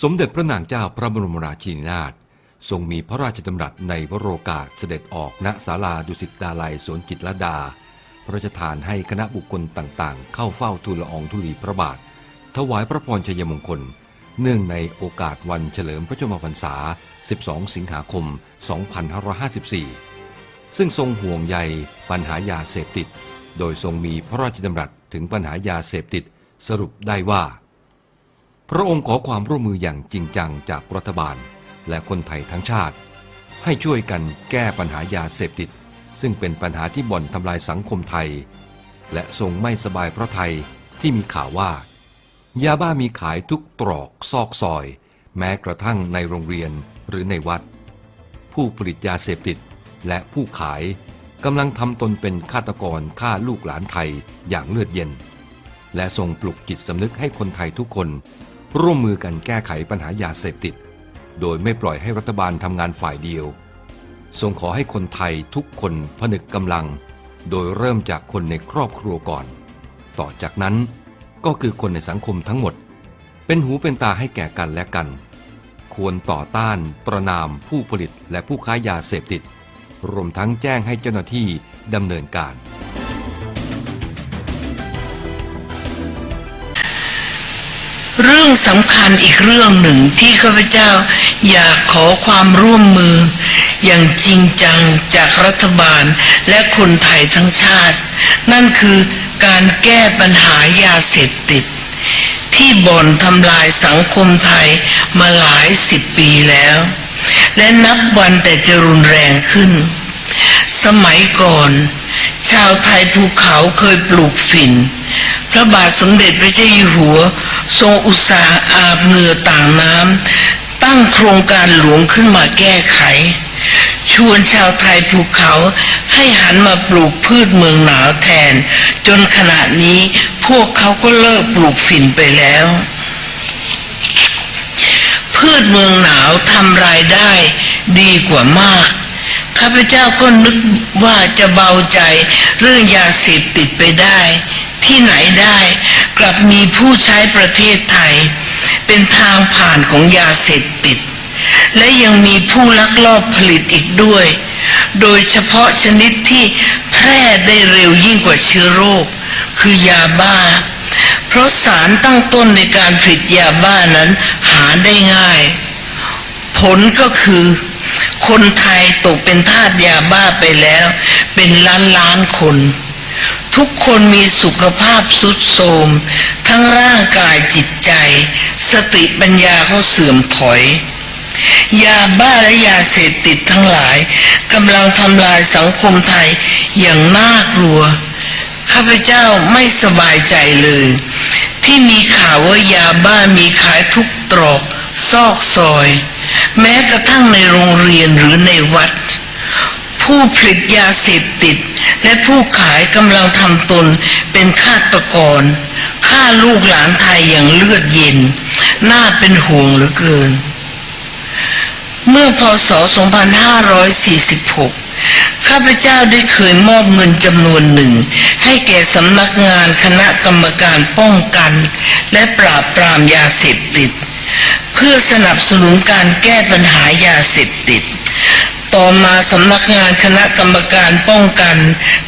สมเด็จพระนางเจ้าพระบรมราชินีนาถทรงมีพระราชดำรัสในวโรกาสเสด็จออกณศาลาดุสิตดาลัยสวนจิตรดา พระราชทานให้คณะบุคคลต่างๆ เข้าเฝ้าทูลละอองธุลีพระบาท ถวายพระพรชัยมงคล เนื่องในโอกาสวันเฉลิมพระชนมพรรษา 12 สิงหาคม 2554 ซึ่งทรงห่วงใยปัญหายาเสพติด โดยทรงมีพระราชดำรัสถึงปัญหายาเสพติดสรุปได้ว่า พระองค์ขอความร่วมมืออย่างจริงจังจากรัฐบาล และคนไทยทั้งชาติ ให้ช่วยกันแก้ปัญหายาเสพติด ซึ่งเป็นปัญหาที่บ่อนทำลายสังคมไทย และทรงไม่สบายเพราะไทยที่มีข่าวว่า ยาบ้ามีขายทุกตรอกซอกซอย แม้กระทั่งในโรงเรียนหรือในวัด ผู้ผลิตยาเสพติดและผู้ขายกำลังทำตนเป็นฆาตกรฆ่าลูกหลานไทยอย่างเลือดเย็น และทรงปลุกจิตสำนึกให้คนไทยทุกคน ร่วมมือกันแก้ไขปัญหายาเสพติด โดยไม่ปล่อยให้รัฐบาลทำงานฝ่ายเดียว ทรงขอให้คนไทยทุกคนผนึกกำลัง โดยเริ่มจากคนในครอบครัวก่อน ต่อจากนั้นก็คือคนในสังคมทั้งหมด เป็นหูเป็นตาให้แก่กันและกัน ควรต่อต้าน ประนามผู้ผลิตและผู้ค้ายาเสพติด รวมทั้งแจ้งให้เจ้าหน้าที่ดำเนินการ เรื่องสำคัญอีกเรื่องหนึ่งที่ข้าพเจ้าอยากขอความร่วมมือ อย่างจริงจังจากรัฐบาลและคนไทยทั้งชาติ นั่นคือการแก้ปัญหายาเสพติด ที่บ่อนทำลายสังคมไทยมาหลายสิบปีแล้ว และนับวันแต่จะรุนแรงขึ้น สมัยก่อน ชาวไทยภูเขาเคยปลูกฝิ่น พระบาทสมเด็จพระเจ้าอยู่หัว ทรงอุตสาห์อาบเหงื่อต่างน้ำตั้งโครงการหลวงขึ้นมาแก้ไข ชวนชาวไทยภูเขาให้หันมาปลูกพืชเมืองหนาวแทน จนขณะนี้พวกเขาก็เลิกปลูกฝิ่นไปแล้ว พืชเมืองหนาวทำรายได้ดีกว่ามาก ข้าพเจ้าก็นึกว่าจะเบาใจเรื่องยาเสพติดไปได้ ที่ไหนได้กลับมีผู้ใช้ประเทศไทย เป็นทางผ่านของยาเสพติด และยังมีผู้ลักลอบผลิตอีกด้วย โดยเฉพาะชนิดที่แพร่ได้เร็วยิ่งกว่าเชื้อโรค คือยาบ้า เพราะสารตั้งต้นในการผลิตยาบ้านั้นหาได้ง่าย ผลก็คือ คนไทยตกเป็นทาสยาบ้าไปแล้ว เป็นล้านล้านคน ทุกคนมีสุขภาพสุดโทรมทั้งร่างกายจิตใจ สติปัญญาก็เสื่อมถอย ยาบ้าและยาเสพติดทั้งหลายกำลังทำลายสังคมไทยอย่างน่ากลัว ข้าพเจ้าไม่สบายใจเลย ที่มีข่าวว่ายาบ้ามีขายทุกตรอก ซอกซอย แม้กระทั่งในโรงเรียนหรือในวัด ผู้ผลิตยาเสพติด และผู้ขายกำลังทำตนเป็นฆาตกรฆ่าลูกหลานไทยอย่างเลือดเย็น น่าเป็นห่วงเหลือเกิน เมื่อพศ 2546 ข้าพเจ้าได้เคยมอบเงินจำนวนหนึ่ง ให้แก่สำนักงานคณะกรรมการป้องกัน และปราบปรามยาเสพติด เพื่อสนับสนุนการแก้ปัญหายาเสพติด ต่อมาสำนักงานคณะกรรมการป้องกัน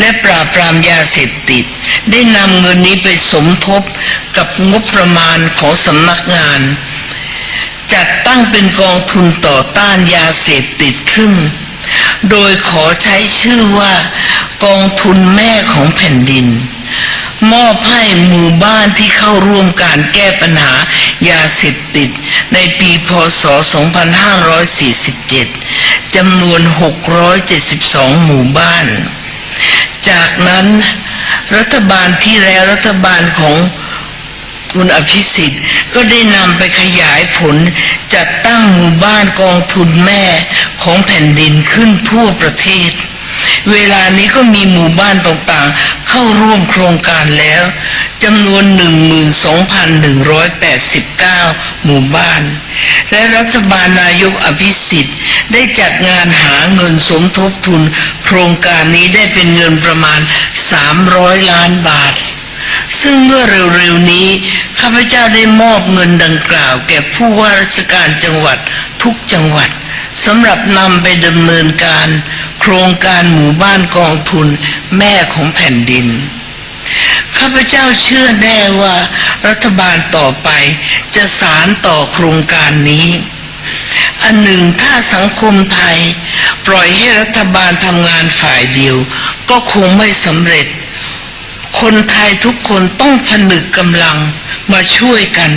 และปราบปรามยาเสพติด ได้นำเงินนี้ไปสมทบกับงบประมาณของสำนักงาน จัดตั้งเป็นกองทุนต่อต้านยาเสพติดขึ้น โดยขอใช้ชื่อว่ากองทุนแม่ของแผ่นดิน มอบให้หมู่บ้านที่เข้าร่วมการแก้ปัญหายาเสพติด ในปีพศ 2547 จำนวน 672 หมู่บ้าน จากนั้นรัฐบาลที่แล้วรัฐบาลของคุณอภิสิทธิ์ก็ได้นำไปขยายผลจัดตั้งหมู่บ้านกองทุนแม่ของแผ่นดินขึ้นทั่วประเทศ เวลานี้ก็มีหมู่บ้านต่างๆ เข้าร่วมโครงการแล้วจำนวน 12,189 หมู่บ้าน และรัฐบาลนายกอภิสิทธิ์ ได้จัดงานหาเงินสมทบทุน โครงการนี้ได้เป็นเงินประมาณ 300 ล้านบาท ซึ่งเมื่อเร็วๆนี้ ข้าพเจ้าได้มอบเงินดังกล่าว แก่ผู้ว่าราชการจังหวัดทุกจังหวัดสำหรับนำไปดำเนินการ โครงการหมู่บ้านกองทุนแม่ของแผ่นดิน ข้าพเจ้าเชื่อแน่ว่ารัฐบาลต่อไปจะสารต่อโครงการนี้ อันหนึ่งถ้าสังคมไทย ปล่อยให้รัฐบาลทำงานฝ่ายเดียว ก็คงไม่สำเร็จ คนไทยทุกคนต้องผนึกกำลังมาช่วยกัน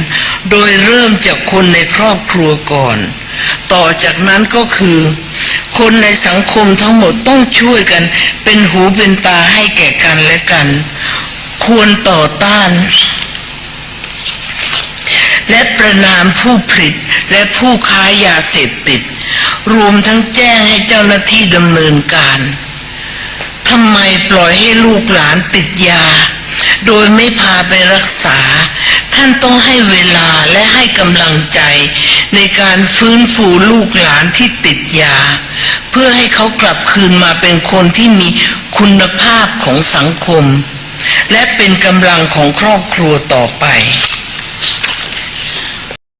โดยเริ่มจากคนในครอบครัวก่อน ต่อจากนั้นก็คือ คนในสังคมทั้งหมดต้องช่วยกัน เป็นหูเป็นตาให้แก่กันและกัน ควรต่อต้าน และประนามผู้ผลิตและผู้ค้ายาเสพติด รวมทั้งแจ้งให้เจ้าหน้าที่ดำเนินการทำไมปล่อยให้ลูกหลานติดยา โดยไม่พาไปรักษา ท่านต้องให้เวลาและให้กำลังใจ ในการฟื้นฟูลูกหลานที่ติดยา พื่อให้เขากลับคืนมาเป็นคนที่มีคุณภาพของสังคม และเป็นกำลังของครอบครัวต่อไป